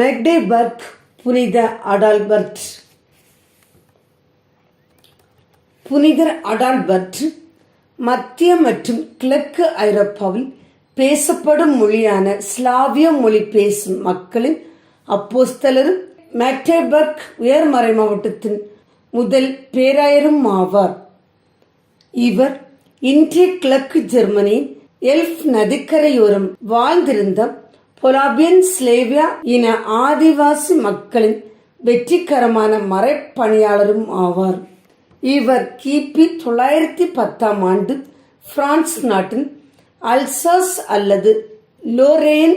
மெக்டேபர்க் புனித அடால்பர்ட். புனிதர் அடால்பர்ட் மத்திய மற்றும் கிழக்கு ஐரோப்பாவில் பேசப்படும் மொழியான ஸ்லாவிய மொழி பேசும் மக்களின் அப்போஸ்தலரும் மேக்டேபர்க் உயர்மறை மாவட்டத்தின் முதல் பேராயரும் ஆவார். இவர் இன்றைய கிழக்கு ஜெர்மனியின் எல்ஃப் நதிக்கரையோரம் வாழ்ந்திருந்த பொலாபியன் ஸ்லேவியா இன ஆதிவாசி மக்களின் வெற்றிகரமான மறைப்பணியாளரும் ஆவார். இவர் கிபி தொள்ளாயிரத்தி பத்தாம் ஆண்டு பிரான்ஸ் நாட்டின் அல்சாஸ் அல்லது லோரேன்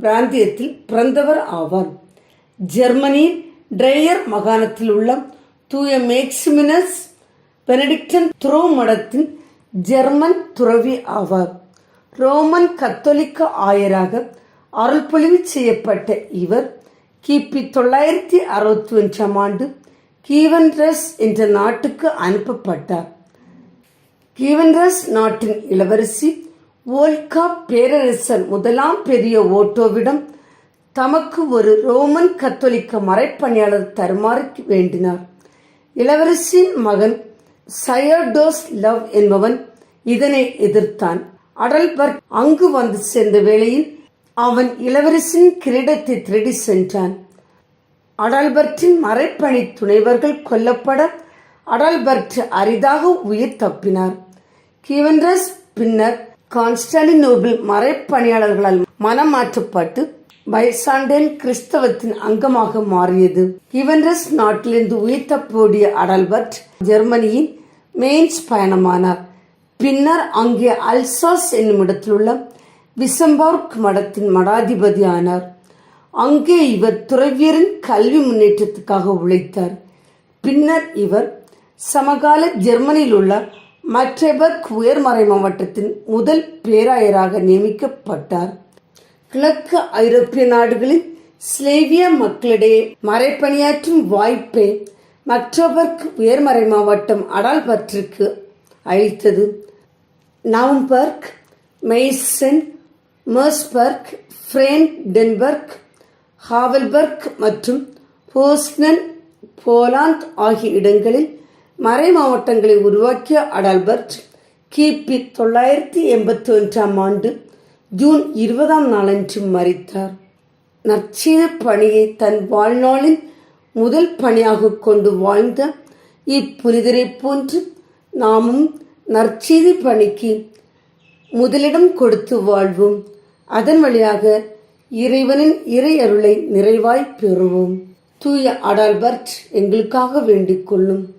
பிராந்தியத்தில் பிறந்தவர் ஆவார். ஜெர்மனி ட்ரையர் மாகாணத்தில் உள்ள தூய மேக்சிமினஸ் பெனடிக்டன் துறவு மடத்தின் ஜெர்மன் துறவி ஆவார். ரோமன் கத்தோலிக்க ஆயராக அருள்பொழிவு செய்யப்பட்ட இவர் கிபி தொள்ளாயிரத்தி அறுபத்தி ஒன்றாம் ஆண்டு கீவன்ரஸ் என்ற நாட்டுக்கு அனுப்பப்பட்டார். கீவன்ரஸ் நாட்டின் இளவரசி ஓல்கா பேரரசர் முதலாம் பெரிய ஓட்டோவிடம் தமக்கு ஒரு ரோமன் கத்தோலிக்க மறைப்பணியாளர் தருமாறு வேண்டினார். இளவரசியின் மகன் சயர்டோஸ் லவ் என்பவன் இதனை எதிர்த்தான். அடல்பர்க் அங்கு வந்து சேர்ந்த வேளையில் அவன் இளவரசின் கிரீடத்தை திருடி சென்றான். அடல்பர்ட்டின் மறைப்பணி துணைவர்கள் கொல்லப்பட அடல்பர்ட் அரிதாக உயிர் தப்பினார். கீவன்ரஸ் பின்னர் கான்ஸ்டாலினோபிள் மறைப்பணியாளர்களால் மனம் மாற்றப்பட்டு கிறிஸ்தவத்தின் அங்கமாக மாறியது. கிவன்ரஸ் நாட்டிலிருந்து உயிர் தப்போடிய அடல்பர்ட் ஜெர்மனியின் மெயின்ஸ் பயணமானார். பின்னர் அங்கே அல்சாஸ் என்னும் இடத்திலுள்ள விசம்பார்க் மடத்தின் மடாதிபதி ஆனார் அங்கே இவர் துறவியரின் கல்வி முன்னேற்றத்துக்காக உழைத்தார். பின்னர் இவர் சமகால ஜெர்மனியில் உள்ள மற்றெபர்க் உயர்மறை மாவட்டத்தின் முதல் பேராயராக நியமிக்கப்பட்டார். கிழக்கு ஐரோப்பிய நாடுகளில் ஸ்லேவிய மக்களிடையே மறைப்பணியாற்றும் வாய்ப்பை மற்றவர்க் உயர்மறை மாவட்டம் அடால்பற்றிற்கு அளித்தது. நவம்பர்க் மெய்சன் மர்ஸ்பர்க் ஃப்ரேன்டென்பர்க் ஹாவல்பர்க் மற்றும் போஸ்னன் போலாந்த் ஆகிய இடங்களில் மறை மாவட்டங்களை உருவாக்கிய அடால்பர்ட் கிபி தொள்ளாயிரத்தி எண்பத்தி ஒன்றாம் ஆண்டு ஜூன் இருபதாம் நாளன்று மறித்தார். நற்செய்த பணியை தன் வாழ்நாளின் முதல் பணியாக கொண்டு வாழ்ந்த இப்புனிதரை போன்று நாமும் நற்செய்தி பணிக்கு முதலிடம் கொடுத்து வாழ்வோம். அதன் வழியாக இறைவனின் இறை அருளை நிறைவாய் பெறுவோம். தூய அடால்பர்ட் எங்களுக்காக வேண்டிக் கொள்ளும்.